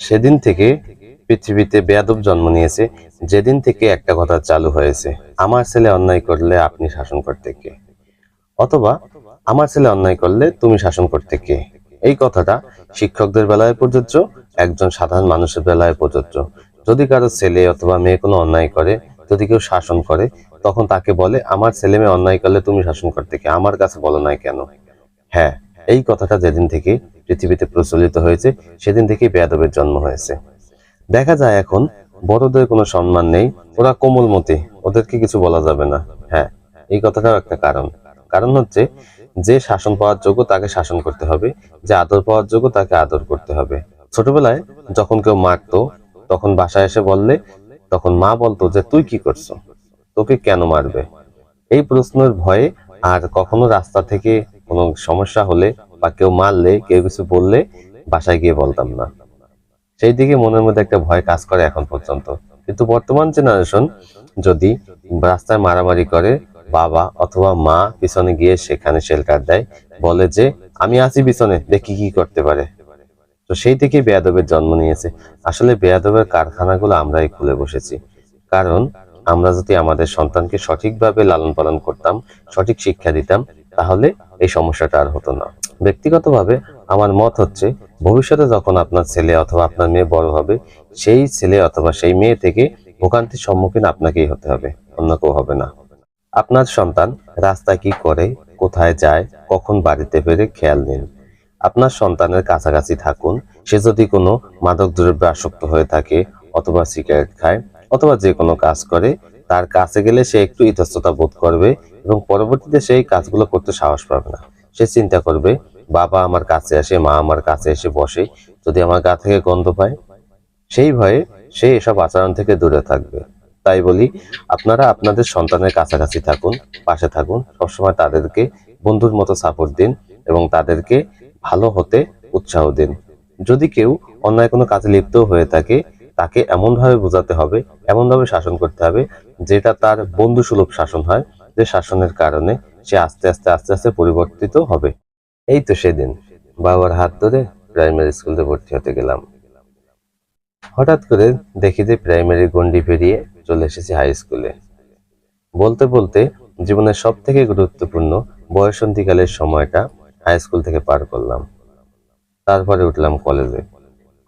সেদিন থেকে পৃথিবীতে বেয়াদব জন্ম নিয়েছে। যেদিন থেকে একটা কথা চালু হয়েছে, আমার ছেলে অন্যায় করলে আপনি শাসন করতে কে? অথবা, আমার ছেলে অন্যায় করলে তুমি শাসন করতে কে? এই কথাটা শিক্ষকদের বেলায় প্রযোজ্য, একজন সাধারণ মানুষের বেলায় প্রযোজ্য। যদি কারও ছেলে অথবা মেয়ে কোনো অন্যায় করে, যদি কেউ শাসন করে, তখন তাকে বলে, আমার ছেলে মেয়ে অন্যায় করলে তুমি শাসন করতে কে? আমার কাছে বলো নাই কেন? হ্যাঁ এই কথাটা যেদিন থেকে পৃথিবীতে প্রচলিত হয়েছে, সেদিন থেকেই বেয়াদবের জন্ম হয়েছে। দেখা যায় এখন, বড়দের কোনো সম্মান নেই, ওরা কোমলমতি, ওদেরকে কিছু বলা যাবে না। হ্যাঁ এই কথাটাও একটা কারণ। কারণ হচ্ছে, যে শাসন পাওয়ার যোগ্য তাকে শাসন করতে হবে, যে আদর পাওয়ার যোগ্য তাকে আদর করতে হবে। ছোটবেলায় যখন কেউ মারতো, তখন বাসায় এসে বললে, তখন মা বলতো যে, তুই কি করছ? তোকে কেন মারবে? এই প্রশ্নের ভয়ে আর কখনো রাস্তা থেকে কোনো সমস্যা হলে বা কেউ মারলে, কেউ কিছু বললে বাসায় গিয়ে বলতাম না। সেই দিকে মনের মধ্যে একটা ভয় কাজ করে এখন পর্যন্ত। কিন্তু বর্তমান জেনারেশন যদি রাস্তায় মারামারি করে, বাবা অথবা মা পিছনে গিয়ে সেখানে শেল্টার দেয়, বলে যে, আমি আছি পিছনে, দেখি কি করতে পারে। তো সেই থেকেই বেয়াদবের জন্ম নিয়েছে। আসলে বেয়াদবের কারখানাগুলো আমরাই খুলে বসেছি। কারণ আমরা যদি আমাদের সন্তানকে সঠিকভাবে লালন পালন করতাম, সঠিক শিক্ষা দিতাম, তাহলে এই সমস্যাটা আর হতো না। ব্যক্তিগতভাবে আমার মত হচ্ছে, ভবিষ্যতে যখন আপনার ছেলে অথবা আপনার মেয়ে বড় হবে, সেই ছেলে অথবা সেই মেয়ে থেকে ভোগান্তির সম্মুখীন আপনাকেই হতে হবে, অন্য কেউ হবে না। আপনার সন্তান রাস্তায় কি করে, কোথায় যায়, কখন বাড়িতে ফেরে খেয়াল নিন। আপনার সন্তানের কাছাকাছি থাকুন, সে যদি কোনো মাদক দ্রব্যে আসক্ত হয়ে থাকে অথবা সিগারেট খায় অথবা যে কোনো কাজ করে, তার কাছে গেলে সে একটু ইতস্ততা বোধ করবে এবং পরবর্তীতে সেই কাজগুলো করতে সাহস পাবে না। সে চিন্তা করবে, বাবা আমার কাছে আসে, মা আমার কাছে এসে বসে, যদি আমার গা থেকে গন্ধ পায়? সেই ভয়ে সে এসব আচরণ থেকে দূরে থাকবে। তাই বলি, আপনারা আপনাদের সন্তানের কাছাকাছি থাকুন, পাশে থাকুন, সবসময় তাদেরকে বন্ধুর মতো সাপোর্ট দিন এবং তাদেরকে ভালো হতে উৎসাহ দিন। যদি কেউ অন্যায় কোনো কাজে লিপ্ত হয়ে থাকে, তাকে এমনভাবে বোঝাতে হবে, এমনভাবে শাসন করতে হবে, যেটা তার বন্ধু সুলভ শাসন হয়, যে শাসনের কারণে সে আস্তে আস্তে আস্তে আস্তে পরিবর্তিত হবে। এই তো সেদিন, বাবার হাত ধরে প্রাইমারি স্কুলে ভর্তি হতে গেলাম। হঠাৎ করে দেখি যে প্রাইমারি গন্ডি পেরিয়ে চলে এসেছি হাই স্কুলে বলতে বলতে জীবনের সব থেকে গুরুত্বপূর্ণ বয়সন্ধিকালের সময়টা হাই স্কুল থেকে পার করলাম। তারপরে উঠলাম কলেজে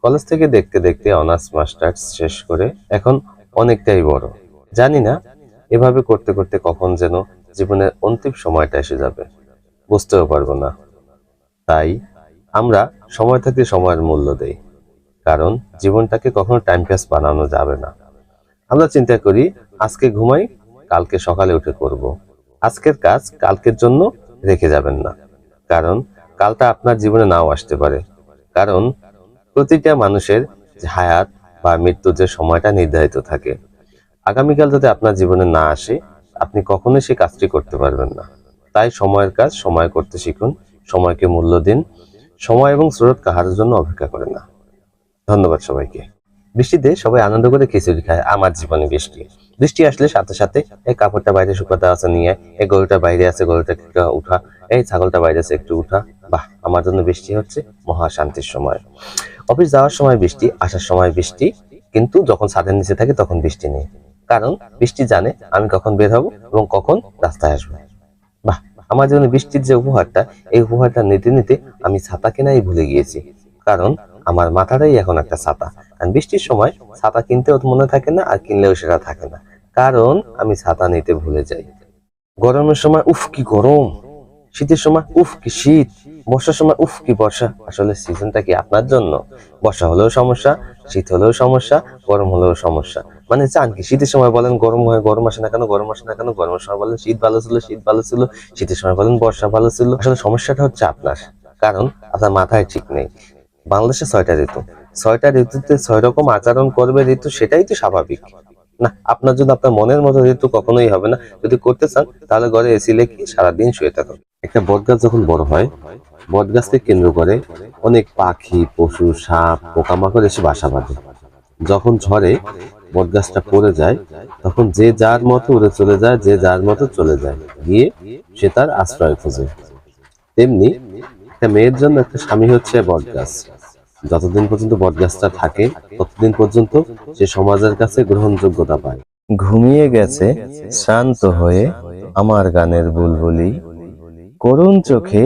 কলেজ থেকে দেখতে দেখতে অনার্স মাস্টার্স শেষ করে এখন অনেকটাই বড়। জানি না, এভাবে করতে করতে কখন যেন জীবনের অন্তিম সময়টা এসে যাবে। বুঝতেও পারব না। তাই আমরা সময় থাকতে সময়ের মূল্য দেই, কারণ জীবনটাকে কখনো টাইম পাস বানানো যাবে না। আমরা চিন্তা করি, আজকে ঘুমাই, কালকে সকালে উঠে করব। আজকের কাজ কালকের জন্য রেখে যাবেন না, কারণ কালটা আপনার জীবনে নাও আসতে পারে। কারণ প্রতিটা মানুষের হায়াত বা মৃত্যুর যে সময়টা নির্ধারিত থাকে, আগামীকাল যদি আপনার জীবনে না আসে আপনি কখনোই সেই কাজটি করতে পারবেন না। তাই সময়ের কাজ সময় করতে শিখুন, সময়কে মূল্য দিন, সময় এবং স্রোত কাহার জন্য অপেক্ষা করে না। ধন্যবাদ সবাইকে। বৃষ্টিতে সবাই আনন্দ করে খিচুড়ি খায়, আমার জীবনে বৃষ্টি। বৃষ্টি আসলে সাথে সাথে এই কাপড়টা বাইরে শুকাতে আছে, নিয়ে এই গরুটা বাইরে আছে, গরুটা একটু উঠা, এই ছাগলটা বাইরে আছে, একটু উঠা। বাহ, আমার জন্য বৃষ্টি হচ্ছে মহা শান্তির সময়। অফিস যাওয়ার সময় বৃষ্টি, আসার সময় বৃষ্টি, কিন্তু যখন ছাদের নিচে থাকে তখন বৃষ্টি নেই। কারণ বৃষ্টি জানে আমি কখন বের হব এবং কখন রাস্তায় আসব। বাহ, আমার জন্য বৃষ্টির যে উপহারটা, এই উপহারটা নিতে নিতে আমি ছাতা কেনাই ভুলে গিয়েছি। কারণ আমার মাথাটাই এখন একটা ছাতা। আর বৃষ্টির সময় ছাতা কিনতেও মনে থাকে না, আর কিনলেও সেটা থাকে না। কারণ আমি ছাতা নিতে ভুলে যাই। গরমের সময় উফ কি গরম! শীতের সময় উফ কি শীত! বর্ষার সময় উফ কি বর্ষা! আসলে সিজনটা কি আপনার জন্য? বর্ষা হলেও সমস্যা, শীত হলেও সমস্যা, গরম হলেও সমস্যা। মানে চান কি? শীতের সময় বলেন গরম হয়, গরম আসে না কেন? গরম আসে না কেন? গরমের সময় বলেন শীত ভালো ছিল, শীত ভালো ছিল। শীতের সময় বলেন বর্ষা ভালো ছিল। আসলে সমস্যাটা হচ্ছে আপনার। কারণ আপনার মাথায় ঠিক নেই। বাংলাদেশে ছয়টা ঋতু। ছয়টা ঋতুতে ছয় রকম আচরণ করবে ঋতু, সেটাই তো স্বাভাবিক। না, আপনার জন্য আপনার মনের মতো ঋতু কখনোই হবে না। যদি করতে চান, তাহলে ঘরে এসি লেখি সারাদিন শুয়ে থাকুন। একটা বট গাছ যখন বড় হয়, বট গাছকে কেন্দ্র করে অনেক পাখি, পশু, সাপ, পোকামাকড় এসে বাসা বাঁধে। যখন ঝড়ে বট গাছটা পড়ে যায়, তখন যে যার মতো উড়ে চলে যায়, যে যার মতো চলে যায়। গিয়ে সে তার আশ্রয় খোঁজে। তেমনি একটা মেয়ের জন্য একটা স্বামী হচ্ছে বট গাছ যতদিন পর্যন্ত বটগাছটা থাকে, ততদিন পর্যন্ত সে সমাজের কাছে গ্রহণযোগ্যতা পায়। ঘুমিয়ে গেছে শান্ত হয়ে আমার গানের বুলবুলি। করুণ চোখে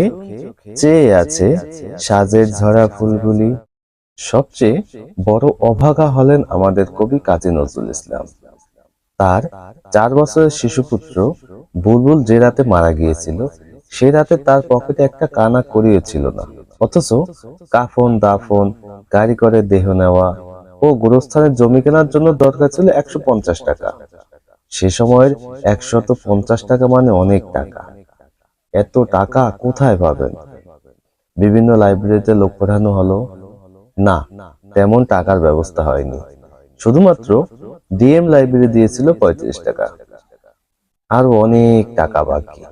চেয়ে আছে সাজের ঝরা ফুলগুলি। সবচেয়ে বড় অভাগা হলেন আমাদের কবি কাজী নজরুল ইসলাম। তার চার বছরের শিশুপুত্র বুলবুল যে রাতে মারা গিয়েছিল সে রাতে তার পকেটে একটা কানা করিও ছিল না। অথচ কাফন, দাফন, গাড়ি করে দেহ নেওয়া ও গোরস্থানের জমি কেনার জন্য দরকার ছিল একশো পঞ্চাশ টাকা। সে সময়ের একশত পঞ্চাশ টাকা মানে অনেক টাকা। এত টাকা কোথায় পাবেন? বিভিন্ন লাইব্রেরিতে লোক পাঠানো হলো না, তেমন টাকার ব্যবস্থা হয়নি। শুধুমাত্র ডিএম লাইব্রেরি দিয়েছিল পঁয়ত্রিশ টাকা। আরও অনেক টাকা বাকি।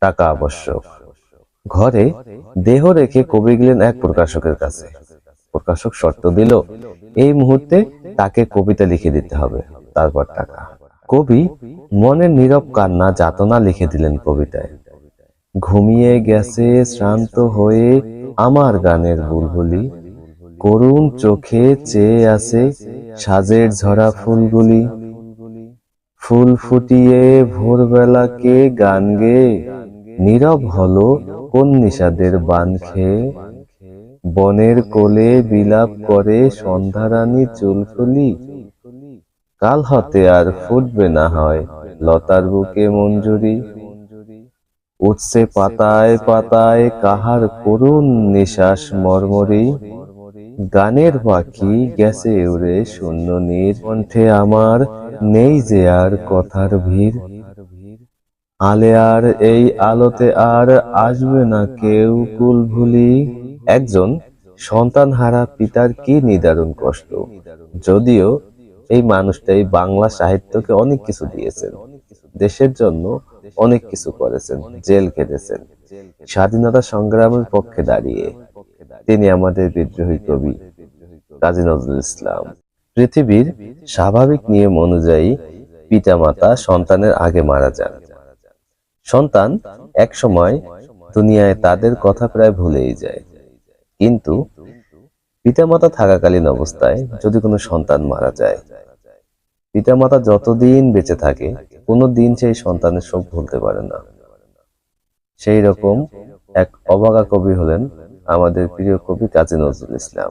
টাকা আবশ্যক। ঘরে দেহ রেখে কবি গেলেন এক প্রকাশকের কাছে। প্রকাশক শর্ত দিল, এই মুহূর্তে তাকে কবিতা লিখে দিতে হবে, তারপর টাকা। কবি মনের নীরব কান্না, যাতনা লিখে দিলেন কবিতায়। ঘুমিয়ে গেছে, শ্রান্ত হয়ে আমার গানের বুলবুলি করুণ চোখে চেয়ে আছে সাজের ঝরা ফুলগুলি। ফুল ফুটিয়ে ভোরবেলাকে গান গেয়ে নীরব হলো কোন নিষাদের বান খেয়ে। বনের কোলে বিলাপ করে সন্ধ্যারানী চুলফুলি কাল হতে আর ফুটবে না হয় লতার বুকে মঞ্জুরি। উঠছে পাতায় পাতায় কাহার করুণ নিশ্বাস মর্মরি। গানের পাখি গেছে উড়ে শূন্য নীর কণ্ঠে আমার, নেই যে আর কথার ভিড়। আলে আর এই আলোতে আর আসবে না কেউ কুল ভুলি। একজন সন্তান হারা পিতার কি নিদারুণ কষ্ট। যদিও এই মানুষটাই বাংলা সাহিত্যকে অনেক কিছু দিয়েছেন। দেশের জন্য অনেক কিছু করেছেন, জেল খেটেছেন। স্বাধীনতা সংগ্রামের পক্ষে দাঁড়িয়ে তিনি আমাদের বিদ্রোহী কবি কাজী নজরুল ইসলাম। পৃথিবীর স্বাভাবিক নিয়ম অনুযায়ী পিতামাতা সন্তানের আগে মারা যান। সন্তান এক সময় দুনিয়ায় তাদের কথা প্রায় ভুলেই যায়। কিন্তু পিতামাতা থাকাকালীন অবস্থায় যদি কোনো সন্তান মারা যায়, পিতামাতা যতদিন বেঁচে থাকে, কোনো দিন সেই সন্তানের শোক ভুলতে পারে না। সেই রকম এক অবাগা কবি হলেন আমাদের প্রিয় কবি কাজী নজরুল ইসলাম।